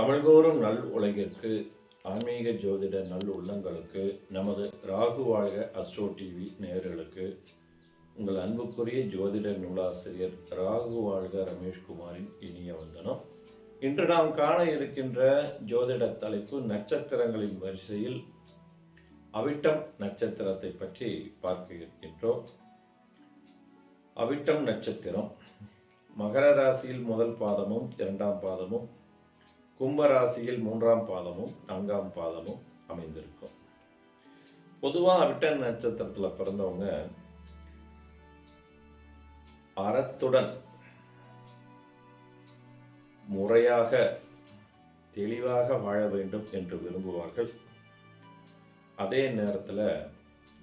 தமிழ்கோறும் நல் உலகிற்கு ஆன்மீக ஜோதிட நல் உள்ளங்களுக்கு நமது ராகு வாழ்க அஸ்ட்ரோ டிவி நேயர்களுக்கு உங்கள் அன்புக்குரிய ஜோதிட நூலாசிரியர் ராகு வாழ்க ரமேஷ்குமாரின் இனிய வந்தனம். இன்று நாம் காண இருக்கின்ற ஜோதிட தலைப்பு நட்சத்திரங்களின் வரிசையில் அவிட்டம் நட்சத்திரத்தை பற்றி பார்க்க இருக்கின்றோம். அவிட்டம் நட்சத்திரம். மகர ராசியில் முதல் பாதமும் இரண்டாம் பாதமும் கும்பராசியில் மூன்றாம் பாதமும் நான்காம் பாதமும் அமைந்திருக்கும். பொதுவாக அவிட்ட நட்சத்திரத்தில் பிறந்தவங்க அறத்துடன் முறையாக தெளிவாக வாழ வேண்டும் என்று விரும்புவார்கள். அதே நேரத்தில்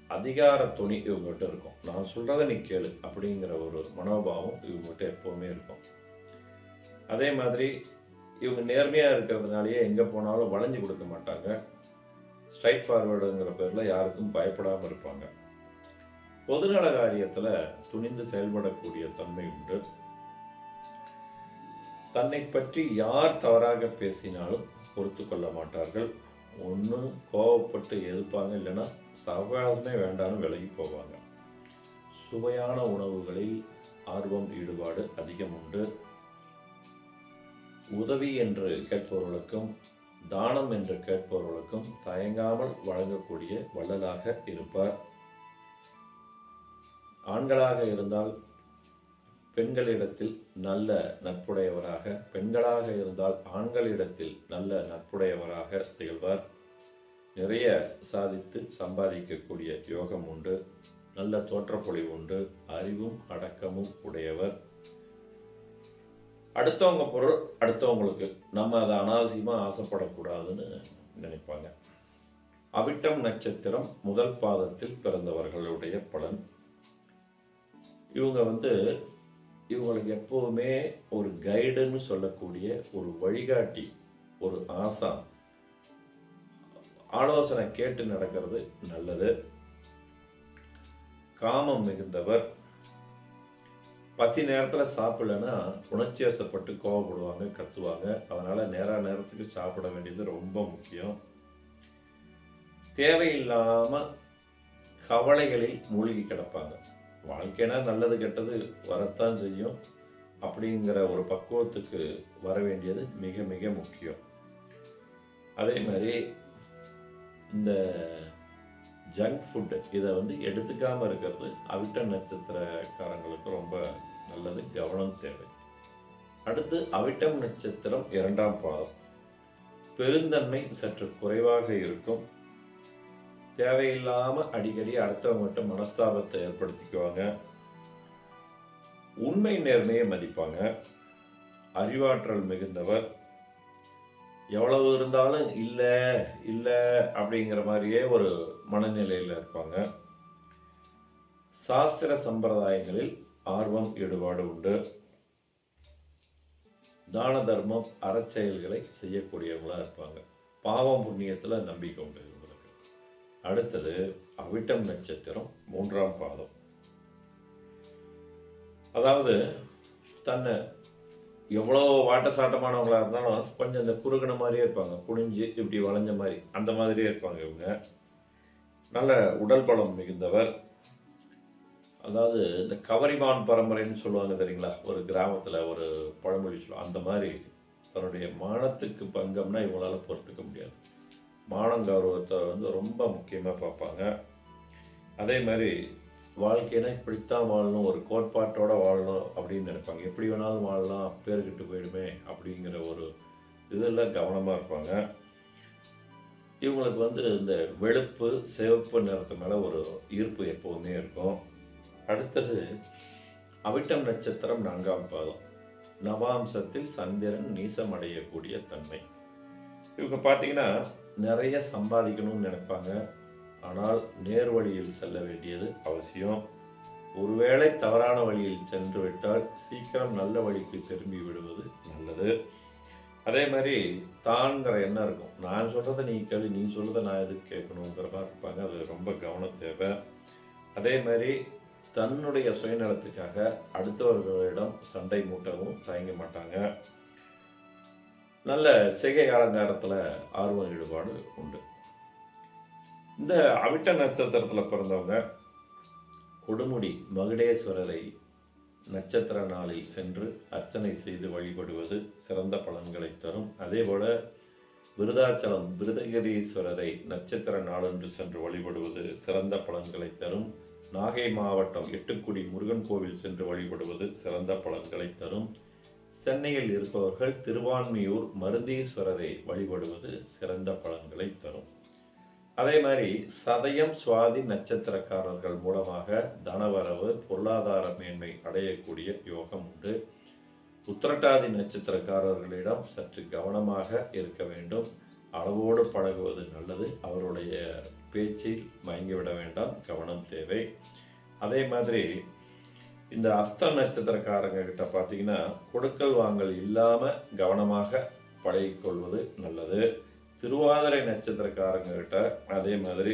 அதிகார துணி இவங்ககிட்ட இருக்கும். நான் சொல்கிறத நீ கேளு அப்படிங்கிற ஒரு மனோபாவம் இவங்ககிட்ட எப்போவுமே இருக்கும். அதே மாதிரி இவங்க நேர்மையாக இருக்கிறதுனாலயே எங்கே போனாலும் வளைஞ்சு கொடுக்க மாட்டாங்க. ஸ்ட்ரைட் ஃபார்வர்டுங்கிற பேரில் யாருக்கும் பயப்படாமல் இருப்பாங்க. பொதுநல காரியத்தில் துணிந்து செயல்படக்கூடிய தன்மை உண்டு. தன்னை பற்றி யார் தவறாக பேசினாலும் பொறுத்து கொள்ள மாட்டார்கள். ஒன்று கோவப்பட்டு எதிர்ப்பாங்க இல்லைன்னா சவாலமே வேண்டாம்னு விலகி போவாங்க. சுவையான உணவுகளில் ஆர்வம் ஈடுபாடு அதிகம் உண்டு. உதவி என்று கேட்பவர்களுக்கும் தானம் என்று கேட்பவர்களுக்கும் தயங்காமல் வழங்கக்கூடிய வள்ளலாக இருப்பார். ஆண்களாக இருந்தால் பெண்களிடத்தில் நல்ல நட்புடையவராக பெண்களாக இருந்தால் ஆண்களிடத்தில் நல்ல நட்புடையவராக திகழ்வார். நிறைய சாதித்து சம்பாதிக்கக்கூடிய யோகம் உண்டு. நல்ல தோற்றப்பொழிவு உண்டு. அறிவும் அடக்கமும் உடையவர். அடுத்தவங்க பொருள் அடுத்தவங்களுக்கு. நம்ம அதை அனாவசியமாக ஆசைப்படக்கூடாதுன்னு நினைப்பாங்க. அவிட்டம் நட்சத்திரம் முதல் பாதத்தில் பிறந்தவர்களுடைய பலன். இவங்க வந்து இவங்களுக்கு எப்போவுமே ஒரு கைடுன்னு சொல்லக்கூடிய ஒரு வழிகாட்டி ஒரு ஆசான் ஆலோசனை கேட்டு நடக்கிறது நல்லது. காமம் மிகுந்தவர் பசி நேரத்தில் சாப்பிடலன்னா உணர்ச்சியாசப்பட்டு கோவப்படுவாங்க கத்துவாங்க. அதனால் நேர நேரத்துக்கு சாப்பிட வேண்டியது ரொம்ப முக்கியம். தேவையில்லாமல் கவலைகளில் மூழ்கி கிடப்பாங்க. வாழ்க்கைனா நல்லது கெட்டது வரத்தான் செய்யும். அப்படிங்கிற ஒரு பக்குவத்துக்கு வர வேண்டியது மிக மிக முக்கியம். அதே மாதிரி இந்த ஜங்க் ஃபுட்டு இதை வந்து எடுத்துக்காமல் இருக்கிறது அவிட்ட நட்சத்திரக்காரங்களுக்கு ரொம்ப நல்லது கவனம் தேவை. அடுத்து அவிட்டம் நட்சத்திரம் இரண்டாம் பாதம். பெருந்தன்மை சற்று குறைவாக இருக்கும். தேவையில்லாம அடிக்கடி அடுத்தவங்ககிட்ட மனஸ்தாபத்தை ஏற்படுத்திக்குவாங்க. உண்மை நேர்மையை மதிப்பாங்க. அறிவாற்றல் மிகுந்தவர். எவ்வளவு இருந்தாலும் இல்லை இல்லை அப்படிங்கிற மாதிரியே ஒரு மனநிலையில் இருப்பாங்க. சாஸ்திர சம்பிரதாயங்களில் ஆர்வம் ஈடுபாடு உண்டு. தான தர்மம் அறச்செயல்களை செய்யக்கூடியவங்களா இருப்பாங்க. பாவம் புண்ணியத்தில் நம்பிக்கை உண்டு இவங்களுக்கு. அடுத்தது அவிட்டம் நட்சத்திரம் மூன்றாம் பாதம். அதாவது தன்னை எவ்வளோ வாட்ட சாட்டமானவங்களாக இருந்தாலும் கொஞ்சம் இந்த குறுகின மாதிரியே இருப்பாங்க. குனிஞ்சு இப்படி வளைஞ்ச மாதிரி அந்த மாதிரியே இருப்பாங்க இவங்க. நல்ல உடல் பலம் மிகுந்தவர். அதாவது இந்த கவரிமான் பரம்பரைன்னு சொல்லுவாங்க தெரியுங்களா? ஒரு கிராமத்தில் ஒரு பழமொழி சொல்லுவாங்க. அந்த மாதிரி தன்னுடைய மானத்துக்கு பங்கம்னா இவங்களால் பொறுத்துக்க முடியாது. மானம் கௌரவத்தை வந்து ரொம்ப முக்கியமாக பார்ப்பாங்க. அதே மாதிரி வாழ்க்கைனா இப்படித்தான் வாழணும் ஒரு கோட்பாட்டோடு வாழணும் அப்படின்னு நினைப்பாங்க. எப்படி வேணாலும் வாழலாம் பேர்கிட்டு போயிடுமே அப்படிங்கிற ஒரு இதெல்லாம் கவனமாக இருப்பாங்க. இவங்களுக்கு வந்து இந்த வெளுப்பு சிவப்பு நிறத்து மேலே ஒரு ஈர்ப்பு எப்போவுமே இருக்கும். அடுத்தது அவிட்டம் நட்சத்திரம் நான்காம் பாதம். நவாம்சத்தில் சந்திரன் நீசம் அடையக்கூடிய தன்மை. இவங்க பார்த்தீங்கன்னா நிறைய சம்பாதிக்கணும்னு நினைப்பாங்க. ஆனால் நேர் வழியில் செல்ல வேண்டியது அவசியம். ஒருவேளை தவறான வழியில் சென்று விட்டால் சீக்கிரம் நல்ல வழிக்கு திரும்பி விடுவது நல்லது. அதே மாதிரி தான்கிற எண்ணம் இருக்கும். நான் சொல்கிறத நீ கேள்வி நீ சொல்கிறத நான் எதுக்கு கேட்கணுங்கிற மாதிரி இருப்பாங்க. அது ரொம்ப கவனம் தேவை அதே மாதிரி தன்னுடைய சுயநலத்துக்காக அடுத்தவர்களிடம் சண்டை மூட்டவும் தயங்க மாட்டாங்க. நல்ல சிகை அலங்காரத்தில் ஆர்வம் ஈடுபாடு உண்டு. இந்த அவிட்ட நட்சத்திரத்தில் பிறந்தவங்க கொடுமுடி மகுடேஸ்வரரை நட்சத்திர நாளில் சென்று அர்ச்சனை செய்து வழிபடுவது சிறந்த பலன்களை தரும். அதேபோல விருதாச்சலம் விருதகிரீஸ்வரரை நட்சத்திர நாளன்று சென்று வழிபடுவது சிறந்த பலன்களை தரும். நாகை மாவட்டம் எட்டுக்குடி முருகன் கோவில் சென்று வழிபடுவது சிறந்த பலன்களை தரும். சென்னையில் இருப்பவர்கள் திருவான்மியூர் மருந்தீஸ்வரரை வழிபடுவது சிறந்த பலன்களை தரும். அதே மாதிரி சதயம் சுவாதி நட்சத்திரக்காரர்கள் மூலமாக தனவரவு பொருளாதார மேன்மை அடையக்கூடிய யோகம் உண்டு. உத்திரட்டாதி நட்சத்திரக்காரர்களிடம் சற்று கவனமாக இருக்க வேண்டும். அளவோடு பழகுவது நல்லது. அவருடைய பேச்சில் மயங்கிவிட வேண்டாம் கவனம் தேவை. அதே மாதிரி இந்த அஸ்த நட்சத்திரக்காரங்க கிட்ட பார்த்தீங்கன்னா கொடுக்கல் வாங்கல் இல்லாமல் கவனமாக பழகிக்கொள்வது நல்லது. திருவாதிரை நட்சத்திரக்காரங்க கிட்ட அதே மாதிரி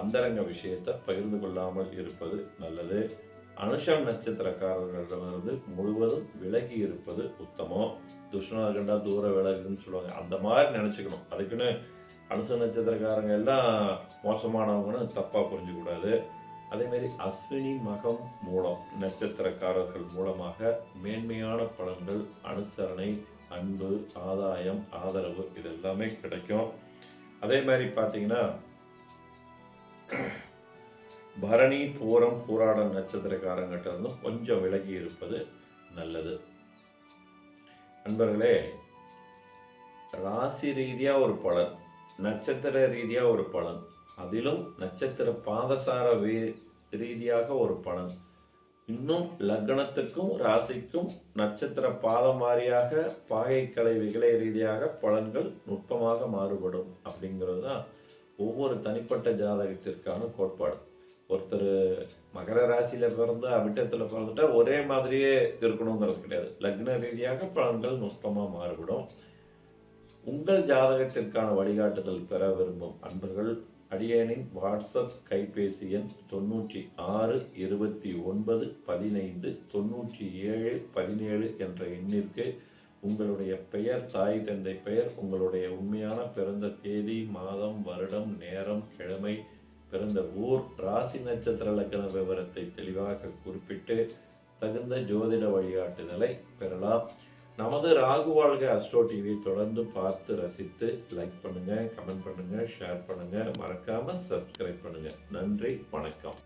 அந்தரங்க விஷயத்தை பகிர்ந்து கொள்ளாமல் இருப்பது நல்லது. அனுஷம் நட்சத்திரக்காரர்களிடமிருந்து முழுவதும் விலகி இருப்பது உத்தமம். துஷ்ணா கண்டா தூர விலகுன்னு சொல்லுவாங்க. அந்த மாதிரி நினச்சிக்கணும். அதுக்குன்னு அனுச நட்சத்திரக்காரங்க எல்லாம் மோசமானவங்கன்னு தப்பாக புரிஞ்சுக்கூடாது அதேமாரி அஸ்வினி மகம் மூலம் நட்சத்திரக்காரர்கள் மூலமாக மேன்மையான பலன்கள் அனுசரணை அன்பு ஆதாயம் ஆதரவு இது எல்லாமே கிடைக்கும். அதே மாதிரி பார்த்தீங்கன்னா பரணி பூரம் பூராடம் நட்சத்திரக்காரங்கிட்ட இருந்தும் கொஞ்சம் விலகி இருப்பது நல்லது. நண்பர்களே ராசி ரீதியாக ஒரு பலன். நட்சத்திர ரீதியாக ஒரு பலன். அதிலும் நட்சத்திர பாதசார ரீ ரீதியாக ஒரு பலன். இன்னும் லக்னத்துக்கும் ராசிக்கும் நட்சத்திர பாதம் வாரியாக பாகைக்கலை விகலை ரீதியாக பலன்கள் நுட்பமாக மாறுபடும் அப்படிங்கிறது தான் ஒவ்வொரு தனிப்பட்ட ஜாதகத்திற்கான கோட்பாடு. ஒருத்தர் மகர ராசியில் பிறந்து அவிட்டத்தில் பிறந்துட்டா ஒரே மாதிரியே இருக்கணுங்கிறது கிடையாது. லக்ன ரீதியாக பலன்கள் நுட்பமாக மாறுபடும். உங்கள் ஜாதகத்திற்கான வழிகாட்டுதல் பெற விரும்பும் அன்பர்கள் அடியேனின் வாட்ஸ்அப் கைபேசி எண் தொண்ணூற்றி ஆறு இருபத்தி ஒன்பது பதினைந்து தொண்ணூற்றி ஏழு பதினேழு என்ற எண்ணிற்கு உங்களுடைய பெயர் தாய் தந்தை பெயர் உங்களுடைய உண்மையான பிறந்த தேதி மாதம் வருடம் நேரம் கிழமை பிறந்த ஊர் ராசி நட்சத்திர லக்ன விவரத்தை தெளிவாக குறிப்பிட்டு தகுந்த ஜோதிட வழிகாட்டுதலை பெறலாம். நமது ராகு வாழ்க அஸ்ட்ரோ டிவி தொடர்ந்து பார்த்து ரசித்து லைக் பண்ணுங்க கமெண்ட் பண்ணுங்க ஷேர் பண்ணுங்க. மறக்காம சப்ஸ்கிரைப் பண்ணுங்க. நன்றி வணக்கம்.